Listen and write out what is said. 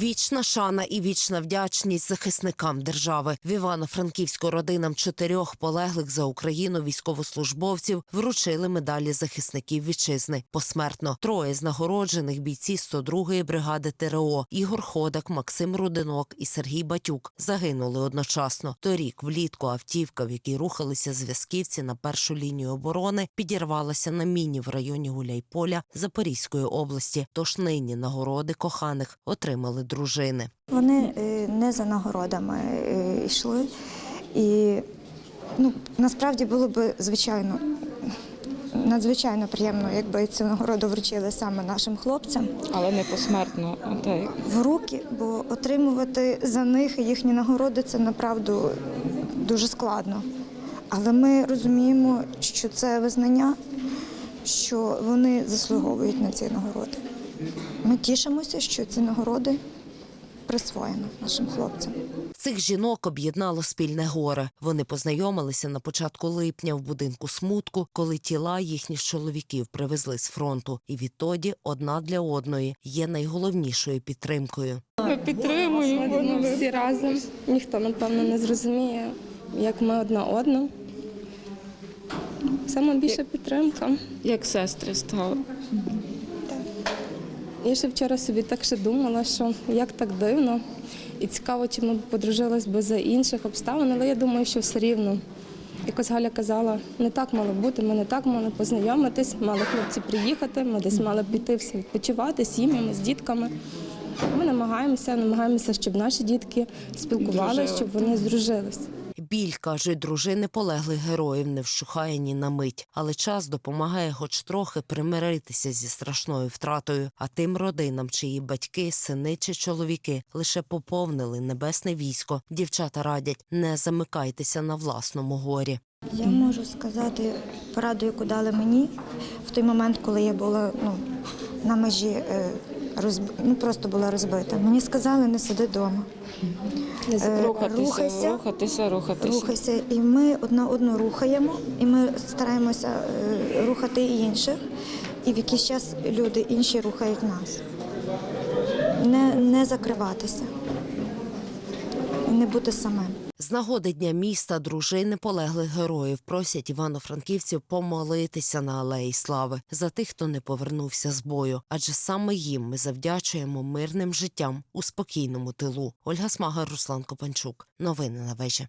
Вічна шана і вічна вдячність захисникам держави. В Івано-Франківську родинам чотирьох полеглих за Україну військовослужбовців вручили медалі захисників вітчизни. Посмертно троє з нагороджених бійці 102-ї бригади ТРО Ігор Ходак, Максим Рудинок і Сергій Батюк загинули одночасно. Торік влітку автівка, в якій рухалися зв'язківці на першу лінію оборони, підірвалася на міні в районі Гуляйполя Запорізької області. Тож нині нагороди коханих отримали дружини. Вони е, не за нагородами е, йшли. І ну, насправді було б звичайно надзвичайно приємно, якби цю нагороду вручили саме нашим хлопцям але не посмертно. Так. в руки, бо отримувати за них їхні нагороди це направду дуже складно. Але ми розуміємо, що це визнання, що вони заслуговують на ці нагороди. Ми тішимося, що ці нагороди присвоєно нашим хлопцям. Цих жінок об'єднало спільне горе. Вони познайомилися на початку липня в будинку смутку, коли тіла їхніх чоловіків привезли з фронту. І відтоді одна для одної є найголовнішою підтримкою. Ми підтримуємо. Ми всі разом. Ніхто, напевно, не зрозуміє, як ми одна одну. Саме більша підтримка. Як сестри стали. Я ще вчора собі так ще думала, що як так дивно. І цікаво, чи ми б подружились би за інших обставин, але я думаю, що все рівно. Якось Галя казала, не так мало бути, ми не так мали познайомитись, мали хлопці приїхати, ми десь мали піти всі відпочивати з сім'ями, з дітками. Ми намагаємося, намагаємося, щоб наші дітки спілкувалися, щоб вони здружились. Біль, кажуть, дружини полеглих героїв не вщухає ні на мить, але час допомагає хоч трохи примиритися зі страшною втратою. А тим родинам, чиї батьки, сини чи чоловіки лише поповнили небесне військо, дівчата радять не замикайтеся на власному горі. Я можу сказати пораду, яку дали мені в той момент, коли я була ну, на межі, е, розб... ну, просто була розбита. Мені сказали, не сиди вдома. Е, Рухатися, рухатися, рухатися. Рухайся, і ми одна одну рухаємо, і ми стараємося е, рухати і інших. І в якийсь час люди інші рухають нас. Не, не закриватися, не бути самим. З нагоди дня міста дружини полеглих героїв просять івано-франківців помолитися на алеї слави за тих, хто не повернувся з бою, адже саме їм ми завдячуємо мирним життям у спокійному тилу. Ольга Смага, Руслан Копанчук. Новини на вежі.